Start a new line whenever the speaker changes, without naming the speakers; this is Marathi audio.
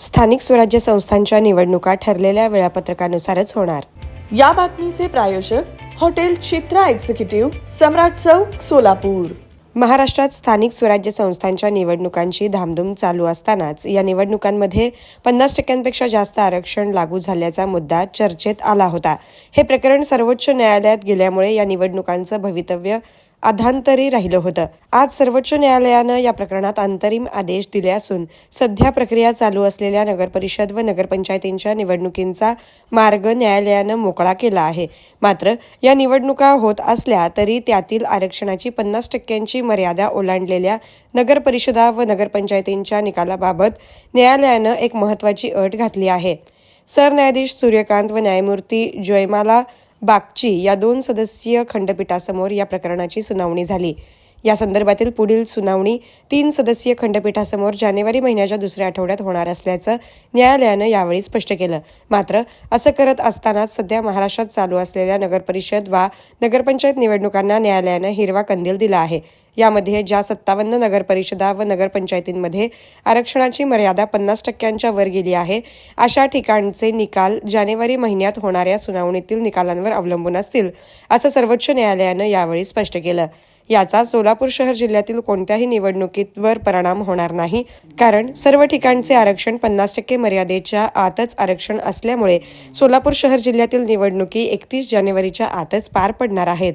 स्थानिक स्वराज्य संस्थांच्या निवडणुका ठरलेल्या वेळापत्रकानुसारच होणार.
या बातमीचे प्रायोजक हॉटेल चित्रा एक्झिक्युटिव्ह सम्राट चौक सोलापूर.
महाराष्ट्रात स्थानिक स्वराज्य संस्थांच्या निवडणुकांची धामधूम चालू असतानाच या निवडणुकांमध्ये पन्नास टक्क्यांपेक्षा जास्त आरक्षण लागू झाल्याचा मुद्दा चर्चेत आला होता. हे प्रकरण सर्वोच्च न्यायालयात गेल्यामुळे या निवडणुकांचं भवितव्य अधांतरी राहिलं होतं. आज सर्वोच्च न्यायालयानं या प्रकरणात अंतरिम आदेश दिले असून सध्या प्रक्रिया चालू असलेल्या नगरपरिषद व नगरपंचायतींच्या निवडणुकींचा मार्ग न्यायालयानं मोकळा केला आहे. मात्र या निवडणुका होत असल्या तरी त्यातील आरक्षणाची पन्नास टक्क्यांची मर्यादा ओलांडलेल्या नगरपरिषदा व नगरपंचायतींच्या निकालाबाबत न्यायालयानं एक महत्त्वाची अट घातली आहे. सरन्यायाधीश सूर्यकांत व न्यायमूर्ती जयमाला बागची या दोन सदस्यीय खंडपीठासमोर या प्रकरणाची सुनावणी झाली. या संदर्भातील पुढील सुनावणी तीन सदस्यीय खंडपीठासमोर जानेवारी महिन्याच्या दुसऱ्या आठवड्यात होणार असल्याचं न्यायालयानं यावेळी स्पष्ट केलं. मात्र असं करत असतानाच सध्या महाराष्ट्रात चालू असलेल्या नगरपरिषद वा नगरपंचायत निवडणुकांना न्यायालयानं हिरवा कंदील दिला आहे. यामध्ये ज्या सत्तावन्न नगरपरिषदा व नगरपंचायतींमध्ये आरक्षणाची मर्यादा पन्नास टक्क्यांच्या वर गेली आहे अशा ठिकाणचे निकाल जानेवारी महिन्यात होणाऱ्या सुनावणीतील निकालांवर अवलंबून असतील असं सर्वोच्च न्यायालयानं यावेळी स्पष्ट केलं. याचा सोलापूर शहर जिल्ह्यातील कोणत्याही निवडणुकीवर परिणाम होणार नाही. कारण सर्व ठिकाणचे आरक्षण पन्नास टक्के मर्यादेच्या आतच आरक्षण असल्यामुळे सोलापूर शहर जिल्ह्यातील निवडणुकी एकतीस जानेवारीच्या आतच पार पडणार आहेत.